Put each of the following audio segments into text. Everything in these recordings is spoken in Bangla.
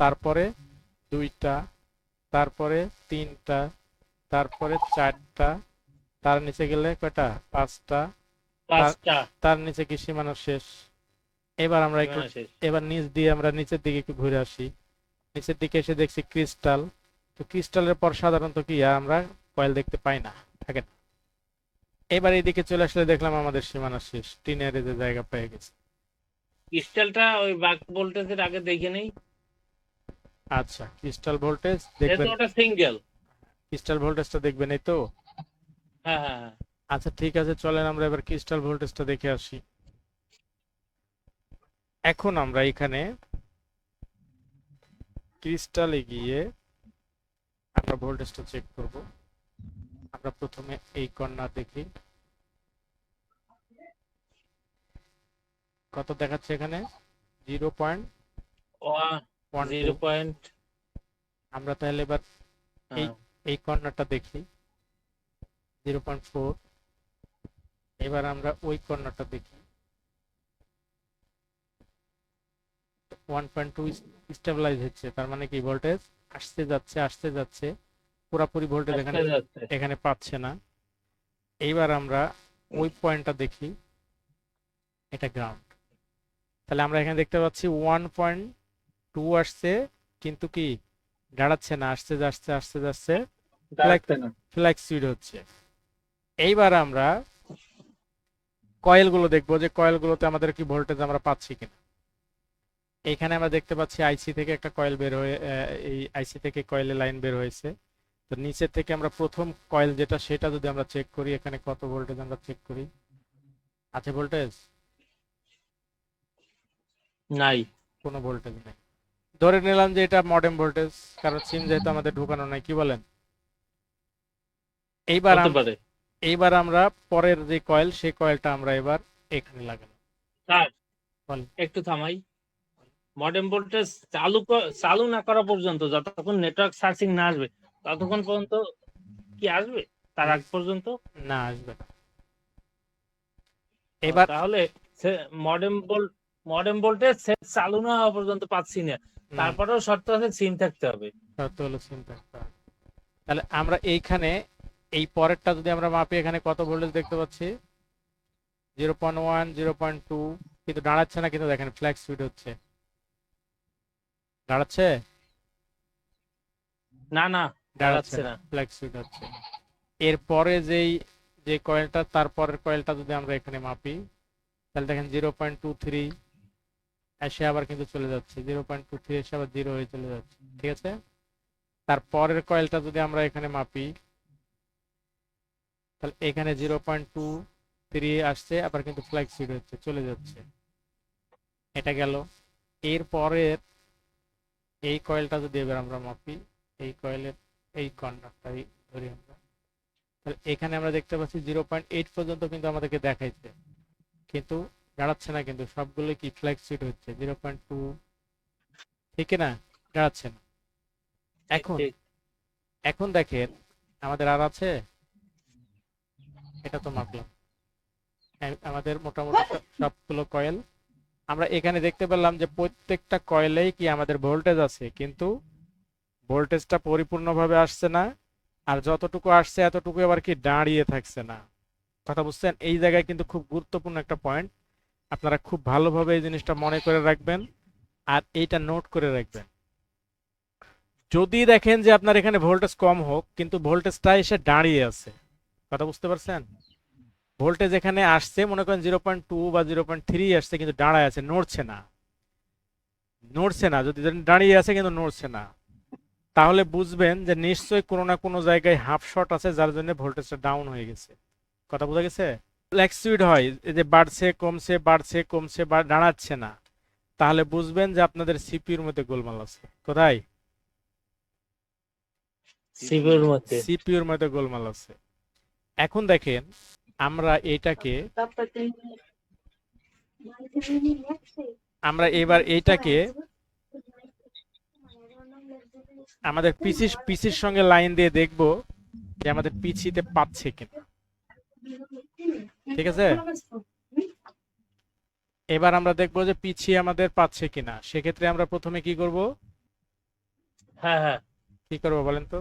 তারপরে দুইটা তারপরে তিনটা তারপরে চারটা তার নিচে গেলে কয়টা? পাঁচটা। তার নিচে কি সীমানা শেষ? এবার আমরা একটু এবার নিচ দিয়ে আমরা নিচের দিকে একটু ঘুরে আসি। নিচের দিকে এসে দেখছি ক্রিস্টাল। তো ক্রিস্টালের পর সাধারণত কি আর আমরা কয়েল দেখতে পাই না থাকে না। এবার এইদিকে চলে আসলে দেখলাম আমাদের সীমানা শেষ। টিনের যে জায়গা পেয়ে গেছে। ক্রিস্টালটা ওই বাক ভোল্টেজের আগে দেখে নেই? আচ্ছা ক্রিস্টাল ভোল্টেজ দেখবেন। ওটা সিঙ্গেল ক্রিস্টাল ভোল্টেজটা দেখবেন এই তো? হ্যাঁ হ্যাঁ হ্যাঁ। আচ্ছা ঠিক আছে চলেন আমরা এবার ক্রিস্টাল ভোল্টেজটা দেখে আসি। এখন আমরা এখানে ক্রিস্টালে গিয়ে আমরা ভোল্টেজটা চেক করব। আমরা প্রথমে এই কর্নার দেখি। কত দেখাচ্ছে এখানে? জিরো পয়েন্ট জিরো পয়েন্ট আমরা তাহলে এবার এই- এই কর্নারটা দেখি। জিরো পয়েন্ট ফোর এবার আমরা ওই কর্নারটা দেখি। ওয়ান পয়েন্ট টু স্টেবিলাইজ হচ্ছে। তার মানে কি? ভোল্টেজ আসতে যাচ্ছে আসতে যাচ্ছে। পুরাপুরি ভোল্টেজ এখানে এখানে পাচ্ছে না। এইবার আমরা ওই পয়েন্টটা দেখি। এটা গ্রাউন্ড তাহলে আমরা এখানে দেখতে পাচ্ছি ওয়ান পয়েন্ট টু আসছে কিন্তু কি দাঁড়াচ্ছে না আসতে যাচ্ছে আসতে যাচ্ছে ফ্ল্যাক্স স্পিড হচ্ছে। এইবার আমরা কয়েলগুলো দেখব যে কয়েলগুলোতে আমাদের কি ভোল্টেজ আমরা পাচ্ছি কিনা। এখানে আমরা দেখতে পাচ্ছি আইসি থেকে একটা কয়েল বের হয়ে এই আইসি থেকে কয়েলের লাইন বের হয়েছে। তো নিচে থেকে আমরা প্রথম কয়েল যেটা সেটা যদি আমরা চেক করি এখানে কত ভোল্টেজ আমরা চেক করি? আছে ভোল্টেজ নাই। কোনো ভোল্টেজ নেই। ধরে নিলাম যে এটা মডেম ভোল্টেজ কারণ সিম যেহেতু আমাদের ঢুকানো নাই কি বলেন? এইবার এইবার আমরা পরের যে কয়েল সেই কয়েলটা আমরা এবার এখানে লাগালাম স্যার একটু থামাই। মডেম ভোল্টেজ চালু চালু না করা পর্যন্ত যতক্ষণ নেটওয়ার্ক সার্চিং না আসবে ততক্ষণ পর্যন্ত কি আসবে? তার আগ পর্যন্ত? না আসবে এবার তাহলে মডেম মডেম ভোল্টেজ চালু না হওয়া পর্যন্ত পাচ্ছি না। তারপরেও শর্ত আছে সিম থাকতে হবে। শর্ত হলো সিম থাকতে হবে। তাহলে আমরা এইখানে এই পরেরটা যদি আমরা মাপি এখানে কত ভোল্টেজ দেখতে পাচ্ছি? Zero point one zero point two কিন্তু দাঁড়াচ্ছে না কিন্তু দেখেন ফ্ল্যাক্স স্পিড হচ্ছে। দাঁড়াচ্ছে? না না দাঁড়াচ্ছে না ফ্ল্যাক্স স্পিড হচ্ছে। এরপরে যেই যে কয়েলটা তারপরের কয়েলটা যদি আমরা এখানে মাপি তাহলে দেখেন জিরো পয়েন্ট টু থ্রি এসে আবার কিন্তু চলে যাচ্ছে। জিরো পয়েন্ট টু থ্রি এসে আবার জিরো হয়ে চলে যাচ্ছে, ঠিক আছে? তারপরের কয়েলটা যদি আমরা এখানে মাপি, তাহলে এখানে জিরো পয়েন্ট টু থ্রি আসছে, আবার কিন্তু ফ্ল্যাক্স স্পিড হচ্ছে, চলে যাচ্ছে। এটা গেল। এরপরের এই কয়েলটা যদি এবার আমরা মাপি, এই কয়েলের এই কর্নারটাই ধরি আমরা, তাহলে এখানে আমরা দেখতে পাচ্ছি জিরো পয়েন্ট এইট পর্যন্ত কিন্তু আমাদেরকে দেখাইছে। কিন্তু দাঁড়াচ্ছে না কিন্তু সবগুলো কি ফ্ল্যাক্স সিট হচ্ছে জিরো পয়েন্ট টু ঠিক না? দাঁড়াচ্ছে না। এখন এখন দেখেন আমাদের আর আছে? এটা তো মাপলাম। আমাদের মোটামুটি সবগুলো কয়েল আমরা এখানে দেখতে পেলাম যে প্রত্যেকটা কয়েলেই কি আমাদের ভোল্টেজ আছে কিন্তু ভোল্টেজটা পরিপূর্ণভাবে আসছে না আর যতটুকু আসছে এতটুকু আবার কি দাঁড়িয়ে থাকছে না। কথা বুঝছেন? এই জায়গায় কিন্তু খুব গুরুত্বপূর্ণ একটা পয়েন্ট আপনারা খুব ভালোভাবে এই জিনিসটা মনে করে রাখবেন আর এইটা নোট করে রাখবেন। যদি দেখেন যে আপনার এখানে ভোল্টেজ কম হোক, কিন্তু ভোল্টেজটা এসে দাঁড়িয়ে আছে। কথা বুঝতে পারছেন? ভোল্টেজ এখানে আসছে, মনে করেন জিরো পয়েন্ট টু বা জিরো পয়েন্ট থ্রি আসছে, কিন্তু দাঁড়ায় আছে, নড়ছে না। নড়ছে না, যদি দাঁড়িয়ে আছে, কিন্তু নড়ছে না। তাহলে বুঝবেন যে নিশ্চয়ই কোনো না কোনো জায়গায় হাফ শট আছে, যার জন্য ভোল্টেজটা ডাউন হয়ে গেছে। কথা বোঝা গেছে? ব্ল্যাক সুইড হয় এই যে বাড়ছে কমছে বাড়ছে কমছে বা দাঁড়াচ্ছে না তাহলে বুঝবেন যে আপনাদের সিপিউর মধ্যে গোলমাল আছে। কোথায়? সিভির মধ্যে। সিপিউর মধ্যে গোলমাল আছে। এখন দেখেন আমরা এটাকে আমরা এবার এইটাকে আমাদের পিসি পিসির সঙ্গে লাইন দিয়ে দেখব যে আমাদের পিছিতে পাচ্ছে কিনা। ঠিক আছে? এবার আমরা দেখব যে পিছিয়ে আমাদের পাচ্ছে কিনা। সেক্ষেত্রে আমরা প্রথমে কি করব? হ্যাঁ হ্যাঁ। কি করব বলেন তো?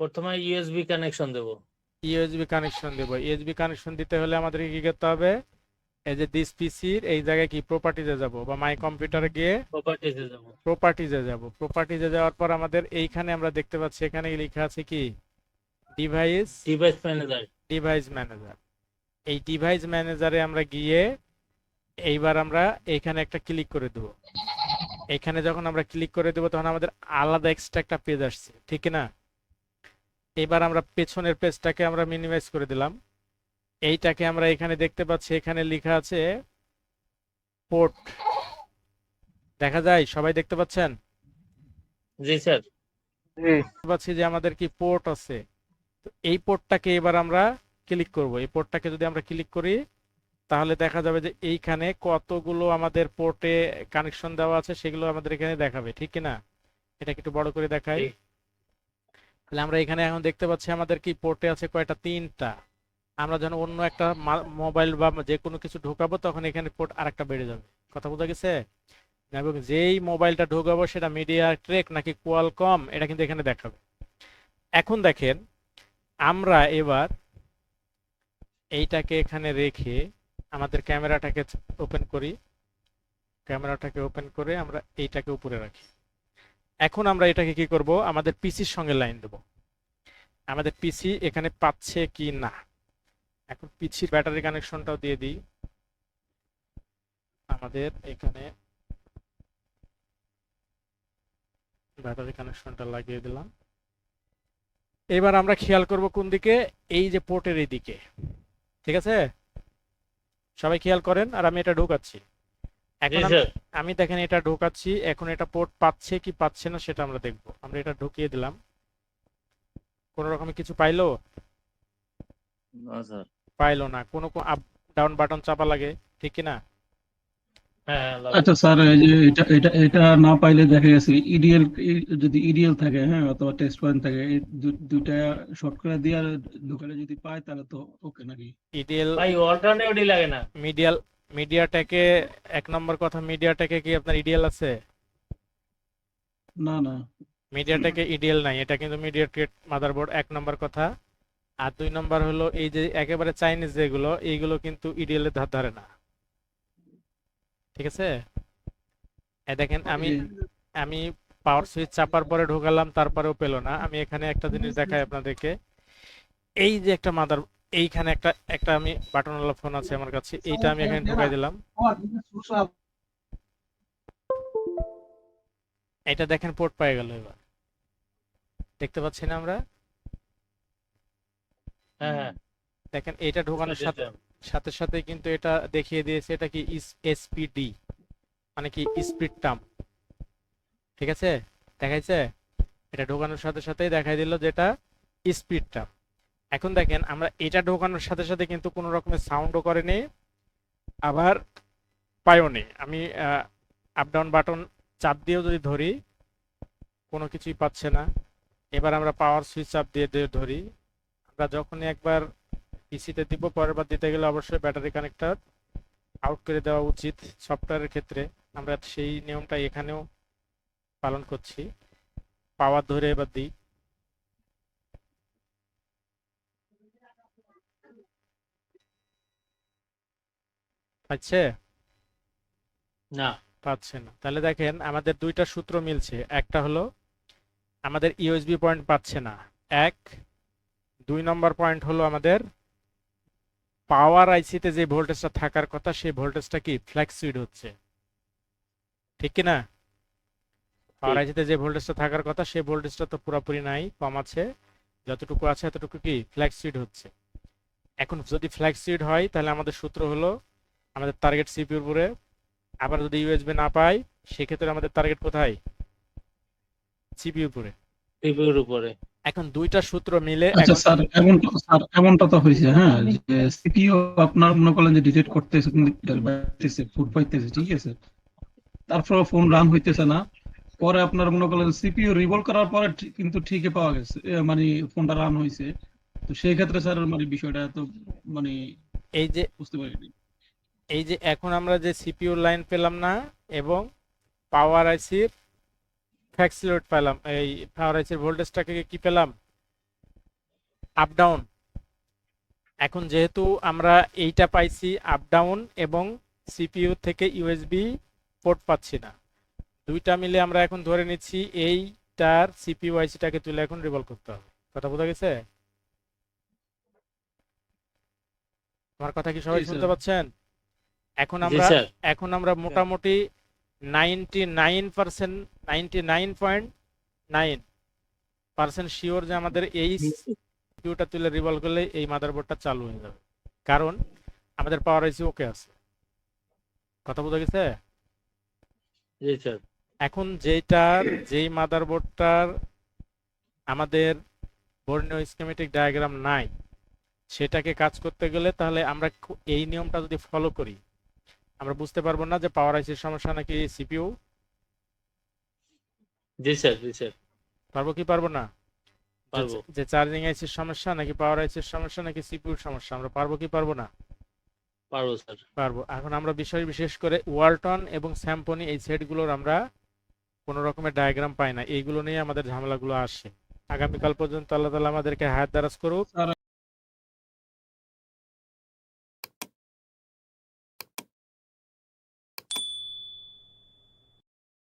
প্রথমে ইউএসবি কানেকশন দেব। ইউএসবি কানেকশন দেবো। ইউএসবি কানেকশন দিতে হলে আমাদেরকে কি করতে হবে? এই যে দিস পিসির এই জায়গায় কি প্রপার্টিজে যাব বা মাই কম্পিউটারে গিয়ে প্রপার্টিতে যাব। প্রপার্টিজে যাব। প্রপার্টিজে যাওয়ার পর আমাদের এইখানে আমরা দেখতে পাচ্ছি এখানে লেখা আছে কি? Device device manager device manager এই ডিভাইস ম্যানেজারে আমরা গিয়ে এইবার আমরা এইখানে একটা ক্লিক করে দেব। এখানে যখন আমরা ক্লিক করে দেবো তখন আমাদের আলাদা এক্সট্রা একটা পেজ আসছে ঠিক না? এবার আমরা পেছনের পেজটাকে আমরা মিনিমাইজ করে দিলাম। এইটাকে আমরা এখানে দেখতে পাচ্ছি এখানে লেখা আছে পোর্ট দেখা যায়? সবাই দেখতে পাচ্ছেন? জি স্যার। দেখতে পাচ্ছি যে আমাদের কি পোর্ট আছে। এই পোর্টটাকে এবার আমরা ক্লিক করব। এই পোর্টটাকে যদি আমরা ক্লিক করি তাহলে দেখা যাবে যে এইখানে কতগুলো আমাদের পোর্টে কানেকশন দেওয়া আছে সেগুলো আমাদের এখানে দেখাবে ঠিক না এটাকে একটু বড় করে দেখাই। তাহলে আমরা এখানে এখন দেখতে পাচ্ছি আমাদের কি পোর্টে আছে কয়টা? তিনটা। আমরা যখন অন্য একটা মোবাইল বা যে কোনো কিছু ঢোকাবো তখন এখানে পোর্ট আরেকটা বেড়ে যাবে। কথা বোঝা গেছে? এবং যেই মোবাইলটা ঢোকাবো সেটা মিডিয়া ট্রেক নাকি কোয়ালকম এটা কিন্তু এখানে দেখাবে। এখন দেখেন আমরা এবার এইটাকে এখানে রেখে আমাদের ক্যামেরাটাকে ওপেন করি। ক্যামেরাটাকে ওপেন করে আমরা এইটাকে উপরে রাখি। এখন আমরা এটাকে কি করব? আমাদের পিসির সঙ্গে লাইন দেব। আমাদের পিসি এখানে পাচ্ছে কি না? এখন পিসির ব্যাটারি কানেকশনটাও দিয়ে দিই। আমাদের এখানে ব্যাটারি কানেকশনটা লাগিয়ে দিলাম। এবার আমরা খেয়াল করব কোন দিকে? এই যে পোর্টের এই দিকে ঠিক আছে? সবাই খেয়াল করেন? আর আমি এটা ঢোকাচ্ছি। এখন আমি- দেখেন এটা ঢোকাচ্ছি। এখন এটা পোর্ট পাচ্ছে কি পাচ্ছে না সেটা আমরা দেখব। আমরা এটা ঢুকিয়ে দিলাম। কোন রকমের কিছু পাইলো? না স্যার। পাইলো না। কোনো আপ ডাউন বাটন চাপা লাগে। ঠিক কি না। আচ্ছা স্যার এই যে এটা এটা এটা না পাইলে দেখা গেছে ইডিএল যদি ইডিএল থাকে হ্যাঁ অথবা টেস্ট পয়েন্ট থাকে এই দুইটা শর্ট করে দিয়ে আর দোকানে যদি পায় তাহলে তো ওকে নাকি? ইডিএল ভাই অল্টারনেটিভ লাগে না। মিডিয়াল মিডিয়াটেকে এক নম্বর কথা মিডিয়াটেকে কি আপনার ইডিএল আছে? না না। মিডিয়াটেকে ইডিএল নাই এটা কিন্তু মিডিয়া মিডিয়াটেক মাদারবোর্ড এক নম্বর কথা। আর দুই নম্বর হলো এই যে একেবারে চাইনিজ যেগুলো এইগুলো কিন্তু ইডিএল এর ধার ধারে না। ঠিক আছে? এই দেখেন আমি আমি পাওয়ার সুইচ চাপার পরে ঢোকালাম তারপরেও পেল না। আমি এখানে একটা জিনিস দেখাই আপনাদেরকে। এই যে একটা মাদার এইখানে একটা একটা আমি বাটনওয়ালা ফোন আছে আমার কাছে এইটা আমি এখানে ঢুকাই দিলাম। এটা দেখেন পোর্ট পেয়ে গেল এবার। দেখতে পাচ্ছি না আমরা? হ্যাঁ হ্যাঁ। দেখেন এটা ঢোকানোর সাথে সাথে সাথে কিন্তু এটা দেখিয়ে দিয়েছে, এটা কি এসপিডি মানে কি স্পিড টার্ম ঠিক আছে? দেখাইছে? এটা ঢোকানোর সাথে সাথেই দেখাই দিল যেটা স্পিড টার্ম এখন দেখেন, আমরা এটা ঢোকানোর সাথে সাথে কিন্তু কোনো রকমের সাউন্ডও করেনি, আবার পাইও নেই আমি আপ ডাউন বাটন চাপ দিয়েও যদি ধরি, কোনো কিছুই পাচ্ছে না। এবার আমরা পাওয়ার সুইচ আপ দিয়ে ধরি। আমরা যখনই একবার পিসিতে দিব পরের বার দিতে গেলে অবশ্যই ব্যাটারি কানেক্টর আউট করে দেওয়া উচিত সফটওয়্যারের ক্ষেত্রে। আমরা সেই নিয়মটা এখানেও পালন করছি। পাওয়ার ধরে এবার দিই। পাচ্ছে? না। পাচ্ছে না। তাহলে দেখেন আমাদের দুইটা সূত্র মিলছে। একটা হলো আমাদের ইউএসবি পয়েন্ট পাচ্ছে না। এক দুই নম্বর পয়েন্ট হলো আমাদের পাওয়ার আইসিতে যে ভোল্টেজটা থাকার কথা সেই ভোল্টেজটা কি ফ্ল্যাক্সুইড হচ্ছে? ঠিক কি না পাওয়ার আইসিতে যে ভোল্টেজটা থাকার কথা সেই ভোল্টেজটা তো পুরোপুরি নাই কম আছে যতটুকু আছে এতটুকু কি ফ্ল্যাক্সুইড হচ্ছে। এখন যদি ফ্ল্যাক্সুইড হয় তাহলে আমাদের সূত্র হলো আমাদের টার্গেট সিপিউর উপরে। আবার যদি ইউএসবি না পাই সেক্ষেত্রে আমাদের টার্গেট কোথায়? সিপিইউ উপরে। টিভির উপরে। এখন দুইটা সূত্র মিলে আচ্ছা স্যার এমনটা স্যার এমনটা তো হয়েছে হ্যাঁ যে সিপিইউ আপনার মনে করেন যে ডিটেক্ট করতেছে পাইতেছে ফুড পাইতেছে ঠিক আছে? তারপর ফোন রান হইতেছে না। পরে আপনার মনে করলেন সিপিইউ রিভলভ করার পরে কিন্তু ঠিকই পাওয়া গেছে মানে ফোনটা রান হয়েছে তো সেই ক্ষেত্রে স্যার মানে বিষয়টা তো মানে এই যে বুঝতে পারিনি। এই যে এখন আমরা যে সিপিইউ লাইন পেলাম না এবং পাওয়ার আইসির ফ্যাক্স লোড পেলাম। এই পাওয়ার ভোল্টেজটাকে কি পেলাম? আপ ডাউন এখন যেহেতু আমরা এইটা পাইছি আপ ডাউন এবং সিপিইউ থেকে ইউএসবি পোর্ট পাচ্ছি না। দুইটা মিলে আমরা এখন ধরে নিচ্ছি এইটার সিপিইউ আইসিটাকে তুলে এখন রিভলভ করতে হবে। কথা বোঝা গেছে? আমার কথা কি সবাই শুনতে পাচ্ছেন? এখন আমরা এখন আমরা মোটামুটি ninety nine percent ninety nine point nine percent sure যে আমাদের এই কিউটা তুলে রিভলভ করলে এই মাদারবোর্ডটা চালু হয়ে যাবে। কারণ আমাদের পাওয়ার আইসি ওকে আছে। কথা বোঝা গেছে? জি স্যার। এখন যেটার যেই মাদারবোর্ডটার আমাদের বর্ণীয় স্কিমেটিক ডায়াগ্রাম নাই সেটাকে কাজ করতে গেলে তাহলে আমরা এই নিয়মটা যদি ফলো করি আমরা বুঝতে পারব না যে পাওয়ার আইসির সমস্যা নাকি সিপিইউ জি স্যার জি স্যার। পারব কি পারব না? পারব। যে চার্জিং আইসির সমস্যা নাকি পাওয়ার আইসির সমস্যা নাকি সিপিইউর সমস্যা আমরা পারব কি পারব না? পারব স্যার। পারব। এখন আমরা বিষয় বিশেষ করে ওয়ালটন এবং স্যাম্পনি এই সেটগুলোর আমরা কোনো রকমের ডায়াগ্রাম পাই না। এইগুলো নিয়ে আমাদের ঝামেলাগুলো আসে। আগামীকাল পর্যন্ত আল্লাহ তালা আমাদেরকে হায়াত দারাজ করুক।